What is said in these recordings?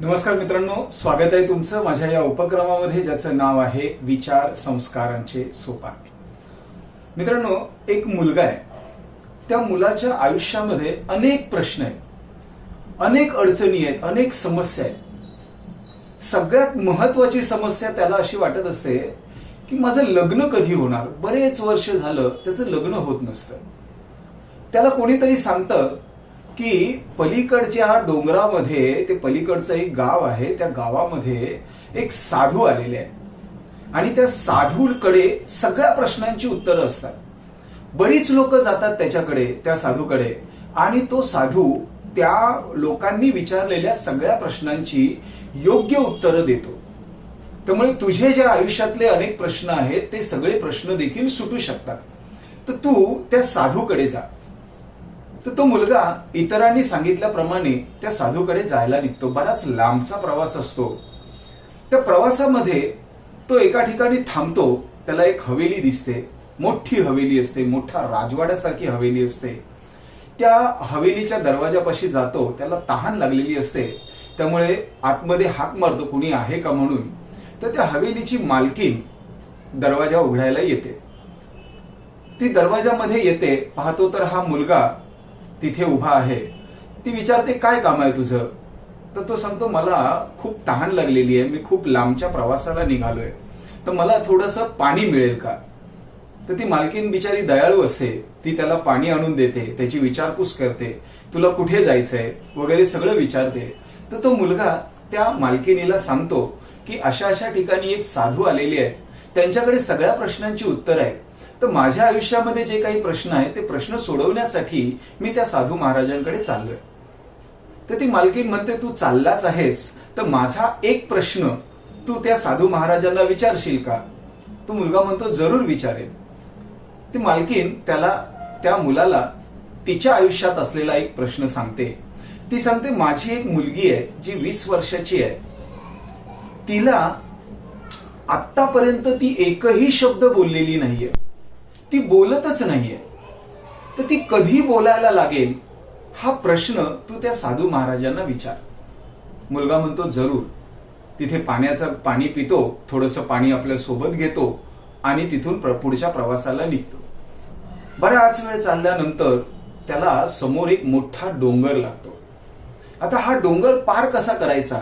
नमस्कार मित्रांनो स्वागत आहे तुमचं माझ्या या उपक्रमामध्ये ज्याचं नाव आहे विचार संस्कारांचे सोपान. मित्रांनो एक मुलगा आहे. त्या मुलाच्या आयुष्यामध्ये अनेक प्रश्न आहेत. अनेक अडचणी आहेत अनेक समस्या आहेत. सगळ्यात महत्वाची समस्या त्याला अशी वाटत असते की माझं लग्न कधी होणार? बरेच वर्ष झालं त्याचं लग्न होत नसतं. त्याला कोणीतरी सांगतं की पलीकडच्या डोंगरामध्ये ते पलीकडचं एक गाव आहे त्या गावामध्ये एक साधू आलेले आहे आणि त्या साधूकडे सगळ्या प्रश्नांची उत्तरं असतात. बरीच लोक जातात त्याच्याकडे त्या साधूकडे. आणि तो साधू त्या लोकांनी विचारलेल्या सगळ्या प्रश्नांची योग्य उत्तरं देतो. त्यामुळे तुझे जे आयुष्यातले अनेक प्रश्न आहेत ते सगळे प्रश्न देखील सुटू शकतात. तर तू त्या साधूकडे जा. तर तो मुलगा इतरांनी सांगितल्याप्रमाणे त्या साधूकडे जायला निघतो. बराच लांबचा प्रवास असतो. त्या प्रवासामध्ये तो एका ठिकाणी थांबतो. त्याला एक हवेली दिसते. मोठी हवेली असते. मोठा राजवाड्यासारखी हवेली असते. त्या हवेलीच्या दरवाजापाशी जातो. त्याला तहान लागलेली असते. त्यामुळे आतमध्ये हाक मारतो कुणी आहे का? म्हणून. तर त्या हवेलीची मालकीन दरवाजा उघडायला येते. ती दरवाजामध्ये येते. पाहतो तर हा मुलगा तिथे उभा आहे. ती विचारते काय काम आहे तुझं? तर तो सांगतो मला खूप तहान लागलेली आहे. मी खूप लांबच्या प्रवासाला निघालोय. तर मला थोडस पाणी मिळेल का? तर ती मालकीन बिचारी दयाळू असते ती त्याला पाणी आणून देते त्याची विचारपूस करते. तुला कुठे जायचंय? वगैरे सगळं विचारते. तर तो मुलगा त्या मालकिनीला सांगतो की अशा अशा ठिकाणी एक साधू आलेले आहेत त्यांच्याकडे सगळ्या प्रश्नांची उत्तर आहेत. तर माझ्या आयुष्यामध्ये जे काही प्रश्न आहेत ते प्रश्न सोडवण्यासाठी मी त्या साधू महाराजांकडे चाललोय. तर ती मालकीण म्हणते तू चाललाच आहेस तर माझा एक प्रश्न तू त्या साधू महाराजांना विचारशील का? तो मुलगा म्हणतो जरूर विचारेल ती मालकीन त्याला त्या मुलाला तिच्या आयुष्यात असलेला एक प्रश्न सांगते. ती सांगते माझी एक मुलगी आहे जी वीस वर्षाची आहे. तिला आतापर्यंत ती एकही शब्द बोललेली नाहीये. ती बोलतच नाहीये. तर ती कधी बोलायला लागेल हा प्रश्न तू त्या साधू महाराजांना विचार. मुलगा म्हणतो जरूर. तिथे पाण्याचं पाणी पितो थोडंसं पाणी आपल्यासोबत घेतो आणि तिथून प्र- पुढच्या प्रवासाला निघतो. बऱ्याच वेळ चालल्यानंतर त्याला समोर एक मोठा डोंगर लागतो. आता हा डोंगर पार कसा करायचा?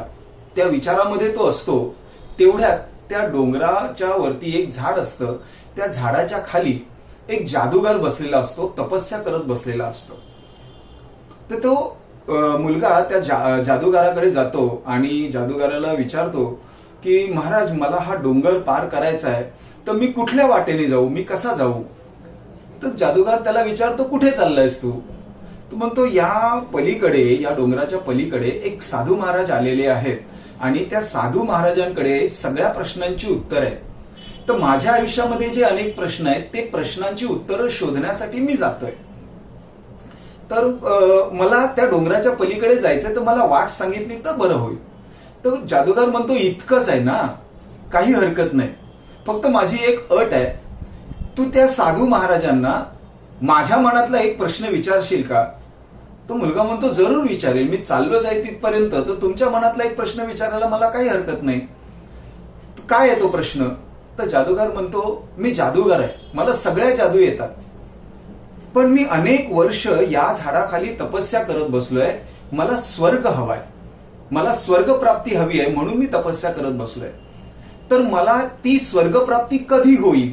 त्या विचारामध्ये तो असतो. तेवढ्यात त्या डोंगराच्या वरती एक झाड असतं. त्या झाडाच्या खाली एक जादूगार बसलेला असतो तपस्या करत बसलेला असतो. तर तो मुलगा त्या जा- जादूगाराकडे जातो आणि जादूगाराला विचारतो की महाराज मला हा डोंगर पार करायचा आहे तर मी कुठल्या वाटेने जाऊ? मी कसा जाऊ? तर जादूगार त्याला विचारतो कुठे चाललायस तू? तू म्हणतो या पलीकडे या डोंगराच्या पलीकडे एक साधू महाराज आलेले आहेत आणि त्या साधू महाराजांकडे सगळ्या प्रश्नांची उत्तर आहे तर माझ्या आयुष्यामध्ये जे अनेक प्रश्न आहेत ते प्रश्नांची उत्तरं शोधण्यासाठी मी जातोय. तर मला त्या डोंगराच्या पलीकडे जायचंय तर मला वाट सांगितली तर बरं होईल. तर जादूगार म्हणतो इतकंच आहे ना काही हरकत नाही. फक्त माझी एक अट आहे तू त्या साधू महाराजांना माझ्या मनातला एक प्रश्न विचारशील का? तो मुलगा म्हणतो जरूर विचारेल मी चाललो जाईल तिथपर्यंत तर तुमच्या मनातला एक प्रश्न विचारायला मला काही हरकत नाही. काय आहे तो प्रश्न? तर जादूगार म्हणतो मी जादूगार आहे. मला सगळ्या जादू येतात. पण मी अनेक वर्ष या झाडाखाली तपस्या करत बसलोय. मला स्वर्ग हवाय. मला स्वर्ग प्राप्ती हवी आहे म्हणून मी तपस्या करत बसलोय. तर मला ती स्वर्ग प्राप्ती कधी होईल?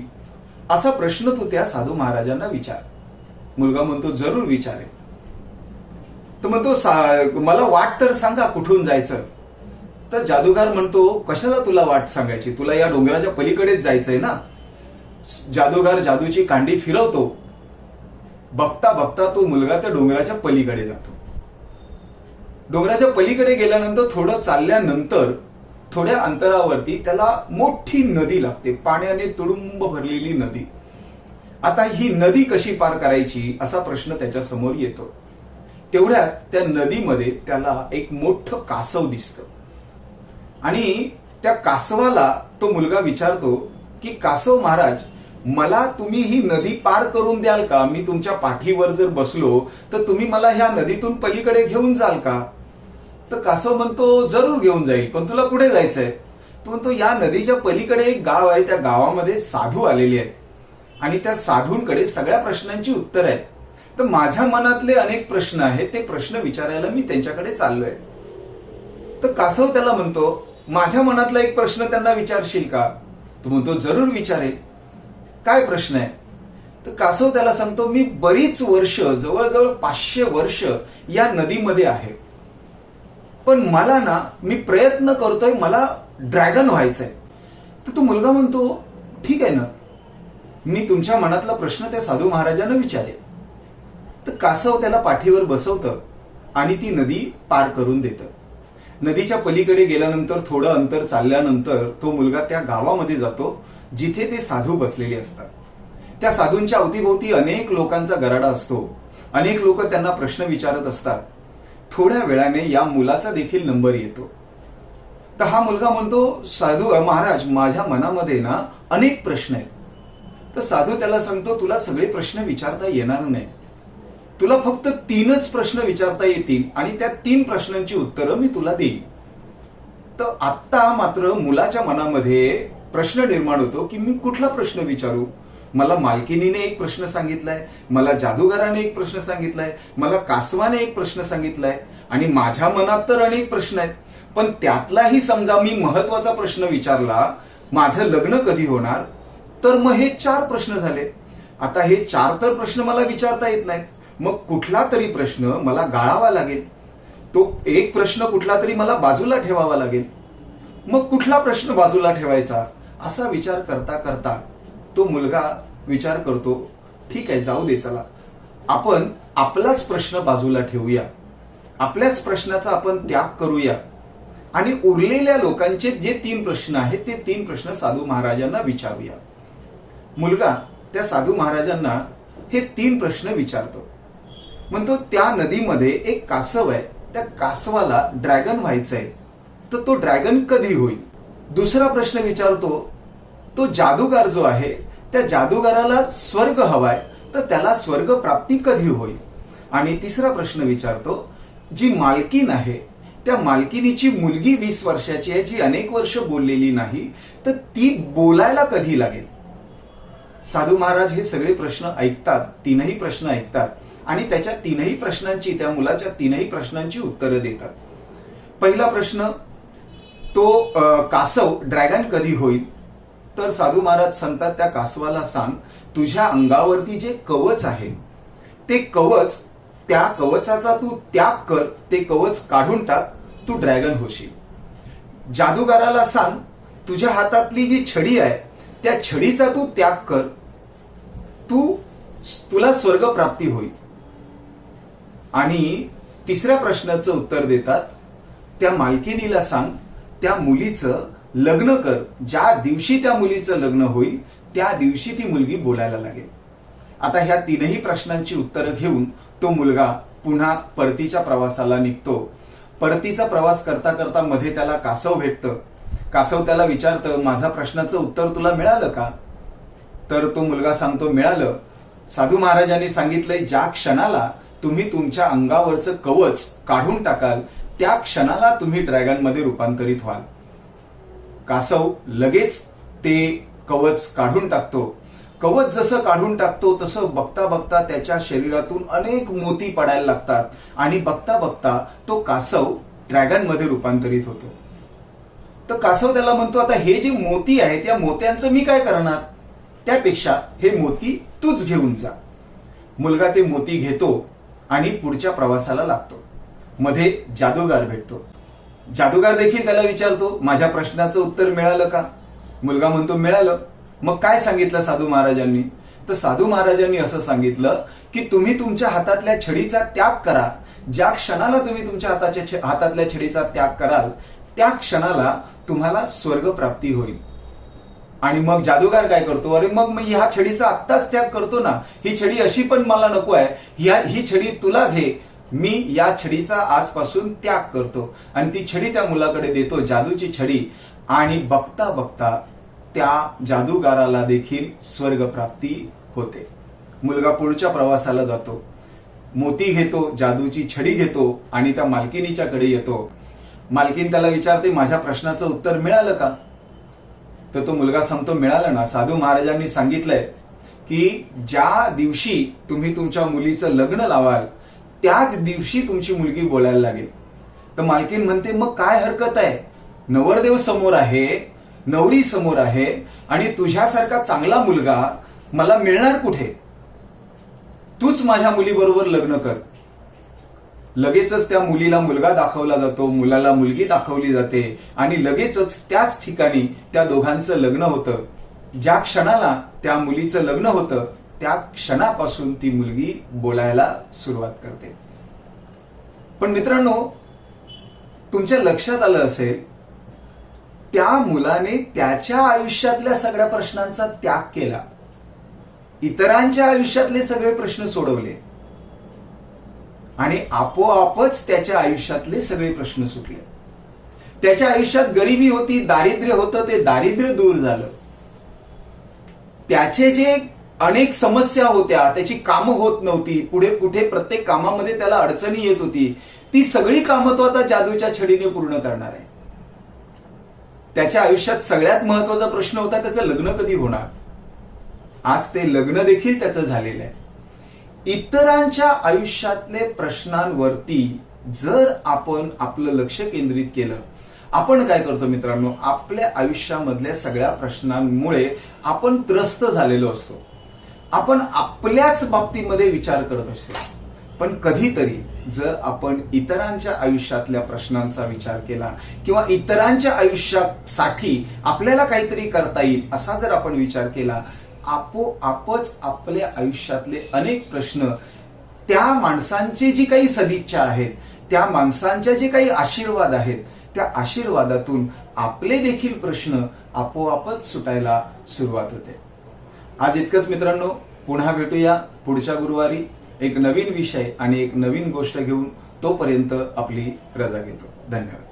असा प्रश्न तू त्या साधू महाराजांना विचार. मुलगा म्हणतो जरूर विचारेल तर म्हणतो मला वाट तर सांगा कुठून जायचं. तर जादूगार म्हणतो कशाला तुला वाट सांगायची? तुला या डोंगराच्या पलीकडेच जायचंय ना? जादूगार जादूची कांडी फिरवतो. बघता बघता तो मुलगा त्या डोंगराच्या पलीकडे जातो. डोंगराच्या पलीकडे गेल्यानंतर थोडं चालल्यानंतर थोड्या अंतरावरती त्याला मोठी नदी लागते. पाण्याने तुडुंब भरलेली नदी. आता ही नदी कशी पार करायची असा प्रश्न त्याच्यासमोर येतो. तेवढ्यात त्या नदीमध्ये त्याला एक मोठं कासव दिसतं. आणि त्या कासवाला तो मुलगा विचारतो की कासव महाराज मला तुम्ही ही नदी पार करून द्याल का? मी तुमच्या पाठीवर जर बसलो तर तुम्ही मला ह्या नदीतून पलीकडे घेऊन जाल का? तर कासव म्हणतो जरूर घेऊन जाईल पण तुला कुठे जायचंय? तो म्हणतो या नदीच्या पलीकडे एक गाव आहे त्या गावामध्ये साधू आलेले आहे आणि त्या साधूंकडे सगळ्या प्रश्नांची उत्तर आहे तर माझ्या मनातले अनेक प्रश्न आहेत ते प्रश्न विचारायला मी त्यांच्याकडे चाललोय. तर कासव त्याला म्हणतो माझ्या मनातला एक प्रश्न त्यांना विचारशील का? तो म्हणतो जरूर विचारेल. काय प्रश्न आहे? तर कासव त्याला सांगतो मी बरीच वर्ष जवळजवळ पाचशे वर्ष या नदीमध्ये आहे. पण मला ना मी प्रयत्न करतोय मला ड्रॅगन व्हायचंय. तर तो मुलगा म्हणतो ठीक आहे ना. मी तुमच्या मनातला प्रश्न त्या साधू महाराजांना विचारेल. तर कासव त्याला पाठीवर बसवतं आणि ती नदी पार करून देतं. नदीच्या पलीकडे गेल्यानंतर थोडं अंतर चालल्यानंतर तो मुलगा त्या गावामध्ये जातो जिथे ते साधू बसलेले असतात. त्या साधूंच्या अवतीभोवती अनेक लोकांचा गराडा असतो. अनेक लोक त्यांना प्रश्न विचारत असतात. थोड्या वेळाने या मुलाचा देखील नंबर येतो. तर हा मुलगा म्हणतो साधू महाराज माझ्या मनामध्ये ना अनेक प्रश्न आहेत. तर साधू त्याला सांगतो तुला सगळे प्रश्न विचारता येणार नाही तुला फक्त तीनच प्रश्न विचारता येतील आणि त्या तीन प्रश्नांची उत्तरं मी तुला देईन. तर आत्ता मात्र मुलाच्या मनामध्ये प्रश्न निर्माण होतो की मी कुठला प्रश्न विचारू? मला मालकिनीने एक प्रश्न सांगितलाय मला जादूगाराने एक प्रश्न सांगितलाय मला कासवाने एक प्रश्न सांगितलाय आणि माझ्या मनात तर अनेक प्रश्न आहेत. पण त्यातलाही समजा मी महत्त्वाचा प्रश्न विचारला माझं लग्न कधी होणार? तर मग हे चार प्रश्न झाले. आता हे चार तर प्रश्न मला विचारता येत नाहीत. मग कुठला तरी प्रश्न मला गाळावा लागेल. तो एक प्रश्न कुठला तरी मला बाजूला ठेवावा लागेल. मग कुठला प्रश्न बाजूला ठेवायचा? असा विचार करता करता तो मुलगा विचार करतो ठीक आहे जाऊ दे चला. आपण आपलाच प्रश्न बाजूला ठेवूया. आपल्याच प्रश्नाचा आपण त्याग करूया. आणि उरलेल्या लोकांचे जे तीन प्रश्न आहेत ते तीन प्रश्न साधू महाराजांना विचारूया. मुलगा त्या साधू महाराजांना हे तीन प्रश्न विचारतो. म्हणतो त्या नदीमध्ये एक कासव आहे. त्या कासवाला ड्रॅगन व्हायचंय. तर तो ड्रॅगन कधी होईल? दुसरा प्रश्न विचारतो तो जादूगार जो आहे त्या जादूगाराला स्वर्ग हवाय तर त्याला स्वर्ग प्राप्ती कधी होईल? आणि तिसरा प्रश्न विचारतो जी मालकीन आहे त्या मालकिनीची मुलगी वीस वर्षाची आहे जी अनेक वर्ष बोललेली नाही तर ती बोलायला कधी लागेल? साधू महाराज हे सगळे प्रश्न ऐकतात तीनही प्रश्न ऐकतात. आणि त्याच्या तीनही प्रश्नांची त्या मुलाच्या तीनही प्रश्नांची उत्तरं देतात. पहिला प्रश्न तो कासव ड्रॅगन कधी होईल? तर साधू महाराज सांगतात त्या कासवाला सांग तुझ्या अंगावरती जे कवच आहे ते कवच त्या कवचाचा तू त्याग कर ते कवच काढून टाक तू ड्रॅगन होशील. जादूगाराला सांग तुझ्या हातातली जी छडी आहे त्या छडीचा तू त्याग कर तू तुला स्वर्ग प्राप्ती होईल. आणि तिसऱ्या प्रश्नाचं उत्तर देतात. त्या मालकिनीला सांग त्या मुलीचं लग्न कर. ज्या दिवशी त्या मुलीचं लग्न होईल त्या दिवशी ती मुलगी बोलायला लागेल. आता ह्या तीनही प्रश्नांची उत्तरं घेऊन तो मुलगा पुन्हा परतीच्या प्रवासाला निघतो. परतीचा प्रवास करता करता मध्ये त्याला कासव भेटतं. कासव त्याला विचारतं माझा प्रश्नाचं उत्तर तुला मिळालं का? तर तो मुलगा सांगतो मिळालं. साधू महाराजांनी सांगितलंय ज्या क्षणाला तुम्ही तुमच्या अंगावरचं कवच काढून टाकाल त्या क्षणाला तुम्ही ड्रॅगनमध्ये रूपांतरित व्हाल. कासव लगेच ते कवच काढून टाकतो. कवच जसं काढून टाकतो तसं बघता बघता त्याच्या शरीरातून अनेक मोती पडायला लागतात आणि बघता बघता तो कासव ड्रॅगनमध्ये रूपांतरित होतो. तर कासव त्याला म्हणतो आता हे जे मोती आहे त्या मोत्यांचं मी काय करणार? त्यापेक्षा हे मोती तूच घेऊन जा. मुलगा ते मोती घेतो आणि पुढच्या प्रवासाला लागतो. मध्ये जादूगार भेटतो. जादूगार देखील त्याला विचारतो माझ्या प्रश्नाचं उत्तर मिळालं का? मुलगा म्हणतो मिळालं. मग काय सांगितलं साधू महाराजांनी? तर साधू महाराजांनी असं सांगितलं की तुम्ही तुमच्या हातातल्या छडीचा त्याग करा. ज्या क्षणाला तुम्ही तुमच्या हाताच्या छ- हातातल्या छडीचा त्याग कराल त्या क्षणाला तुम्हाला स्वर्ग प्राप्ती होईल. आणि मग जादूगार काय करतो? अरे मग मी ह्या छडीचा आत्ताच त्याग करतो ना. ही छडी अशी पण मला नको आहे. ह्या ही छडी तुला घे. मी या छडीचा आजपासून त्याग करतो. आणि ती छडी त्या मुलाकडे देतो जादूची छडी. आणि बघता बघता त्या जादूगाराला देखील स्वर्ग प्राप्ती होते. मुलगा पुढच्या प्रवासाला जातो. मोती घेतो जादूची छडी घेतो आणि त्या मालकिनीच्याकडे येतो. मालकीन त्याला विचारते माझ्या प्रश्नाचं उत्तर मिळालं का? तर तो मुलगा सांगतो मिळालं ना साधू महाराजांनी सांगितलंय की ज्या दिवशी तुम्ही तुमच्या मुलीचं लग्न लावाल त्याच दिवशी तुमची मुलगी बोलायला लागेल. तर मालकीन म्हणते मग काय हरकत आहे? नवरदेव समोर आहे नवरी समोर आहे आणि तुझ्यासारखा चांगला मुलगा मला मिळणार कुठे? तूच माझ्या मुलीबरोबर लग्न कर. लगेचच त्या मुलीला मुलगा दाखवला जातो मुलाला मुलगी दाखवली जाते आणि लगेचच त्याच ठिकाणी त्या दोघांचं लग्न होतं. ज्या क्षणाला त्या मुलीचं लग्न होतं त्या क्षणापासून ती मुलगी बोलायला सुरुवात करते. पण मित्रांनो तुमच्या लक्षात आलं असेल त्या मुलाने त्याच्या आयुष्यातल्या सगळ्या प्रश्नांचा त्याग केला. इतरांच्या आयुष्यातले सगळे प्रश्न सोडवले. आणि आपोआपच त्याच्या आयुष्यातले सगळे प्रश्न सुटले. त्याच्या आयुष्यात गरिबी होती दारिद्र्य होतं ते दारिद्र्य दूर झालं. त्याचे जे अनेक समस्या होत्या त्याची कामं होत नव्हती पुढे कुठे प्रत्येक कामामध्ये त्याला अडचणी येत होती ती सगळी कामं तो आता जादूच्या छडीने पूर्ण करणार आहे. त्याच्या आयुष्यात सगळ्यात महत्त्वाचा प्रश्न होता त्याचं लग्न कधी होणार? आज ते लग्न देखील त्याचं झालेलं आहे. इतरांच्या आयुष्यातले प्रश्नांवरती जर आपण आपलं लक्ष केंद्रित केलं आपण काय करतो मित्रांनो? आपल्या आयुष्यामधल्या सगळ्या प्रश्नांमुळे आपण त्रस्त झालेलो असतो. आपण आपल्याच बाबतीमध्ये विचार करत असतो. पण कधीतरी जर आपण इतरांच्या आयुष्यातल्या प्रश्नांचा विचार केला किंवा इतरांच्या आयुष्यासाठी आपल्याला काहीतरी करता येईल असा जर आपण विचार केला आपोआपच आपल्या आयुष्यातले अनेक प्रश्न त्या माणसांची जी काही सदिच्छा आहेत त्या माणसांच्या जे काही आशीर्वाद आहेत त्या आशीर्वादातून आपले देखील प्रश्न आपोआपच सुटायला सुरुवात होते. आज इतकंच मित्रांनो पुन्हा भेटूया पुढच्या गुरुवारी. एक नवीन विषय आणि एक नवीन गोष्ट घेऊन तोपर्यंत आपली रजा घेतो. धन्यवाद.